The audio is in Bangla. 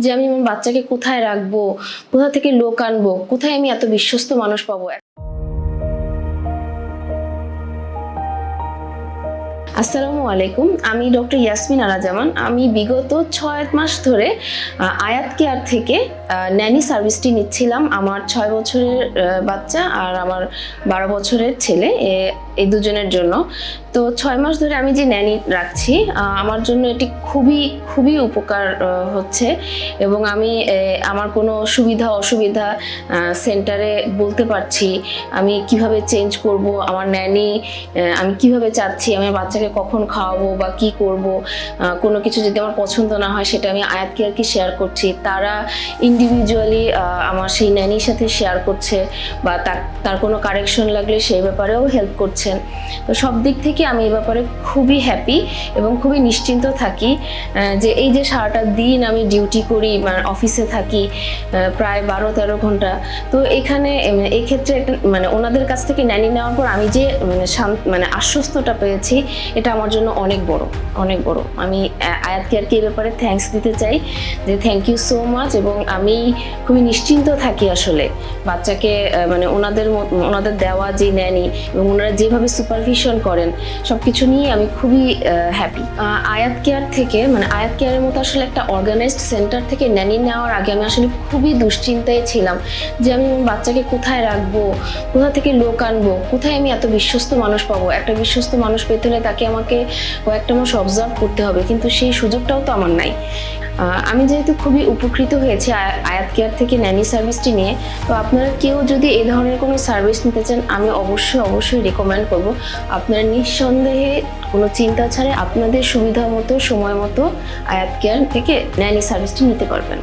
যে আমি আমার বাচ্চাকে কোথায় রাখব? কোথা থেকে লোক আনব? কোথায় আমি এত বিশ্বস্ত মানুষ পাবো? আসসালামু আলাইকুম, আমি ডক্টর ইয়াসমিন আরাজামান আমি বিগত ছয় মাস ধরে আয়াত কেয়ার থেকে ন্যানি সার্ভিসটি নিচ্ছিলাম আমার ছয় বছরের বাচ্চা আর আমার বারো বছরের ছেলে এই দুজনের জন্য। তো ছয় মাস ধরে আমি যে ন্যানি রাখছি আমার জন্য এটি খুবই খুবই উপকার হচ্ছে এবং আমি আমার কোনো সুবিধা, অসুবিধা সেন্টারে বলতে পারছি, আমি কীভাবে চেঞ্জ করব, আমার ন্যানি আমি কীভাবে চাচ্ছি, আমার বাচ্চাকে কখন খাওয়াবো বা কি করব কোনো কিছু যদি আমার পছন্দ না হয় সেটা আমি আয়াত কেয়ারকে শেয়ার করছি। তারা ইন্ডিভিজুয়ালি আমার সেই ন্যানির সাথে শেয়ার করছে বা তার তার কোনো কারেকশন লাগলে সেই ব্যাপারেও হেল্প করছেন। তো সব দিক থেকে আমি এই ব্যাপারে খুবই হ্যাপি এবং খুবই নিশ্চিন্ত থাকি যে এই যে সারাটা দিন আমি ডিউটি করি মানে অফিসে থাকি প্রায় বারো তেরো ঘণ্টা, তো এখানে এক্ষেত্রে মানে ওনাদের কাছ থেকে ন্যানি নেওয়ার পর আমি যে মানে মানে আশ্বস্তটা পেয়েছি এটা আমার জন্য অনেক বড় অনেক বড়। আমি, আ- আয়াত কেয়ারকে এই ব্যাপারে থ্যাঙ্কস দিতে চাই যে থ্যাংক ইউ সো মাচ এবং আমি খুবই নিশ্চিন্ত থাকি আসলে বাচ্চাকে মানে ওনাদের ওনাদের দেওয়া যে ন্যানি এবং ওনারা যেভাবে সুপারভিশন করেন সব কিছু নিয়ে আমি খুবই হ্যাপি আয়াত কেয়ার থেকে মানে আয়াত কেয়ারের মতো আসলে একটা অর্গানাইজড সেন্টার থেকে ন্যানি নেওয়ার আগে আমি আসলে খুবই দুশ্চিন্তায় ছিলাম যে আমি বাচ্চাকে কোথায় রাখব, কোথা থেকে লোক আনব, কোথায় আমি এত বিশ্বস্ত মানুষ পাবো? একটা বিশ্বস্ত মানুষ পেতে হলে তাকে আমাকে কয়েকটা মাস অবজার্ভ করতে হবে, কিন্তু সেই সুযোগটাও তো আমার নাই। আমি যেহেতু খুবই উপকৃত হয়েছি আয়াত কেয়ার থেকে ন্যানি সার্ভিসটি নিয়ে, তো আপনারা কেউ যদি এ ধরনের কোনো সার্ভিস নিতে চান, আমি অবশ্যই অবশ্যই রেকমেন্ড করব। আপনারা নিঃসন্দেহে কোনো চিন্তা ছাড়াই আপনাদের সুবিধা মতো, সময় মতো আয়াত কেয়ার থেকে ন্যানি সার্ভিসটি নিতে পারবেন।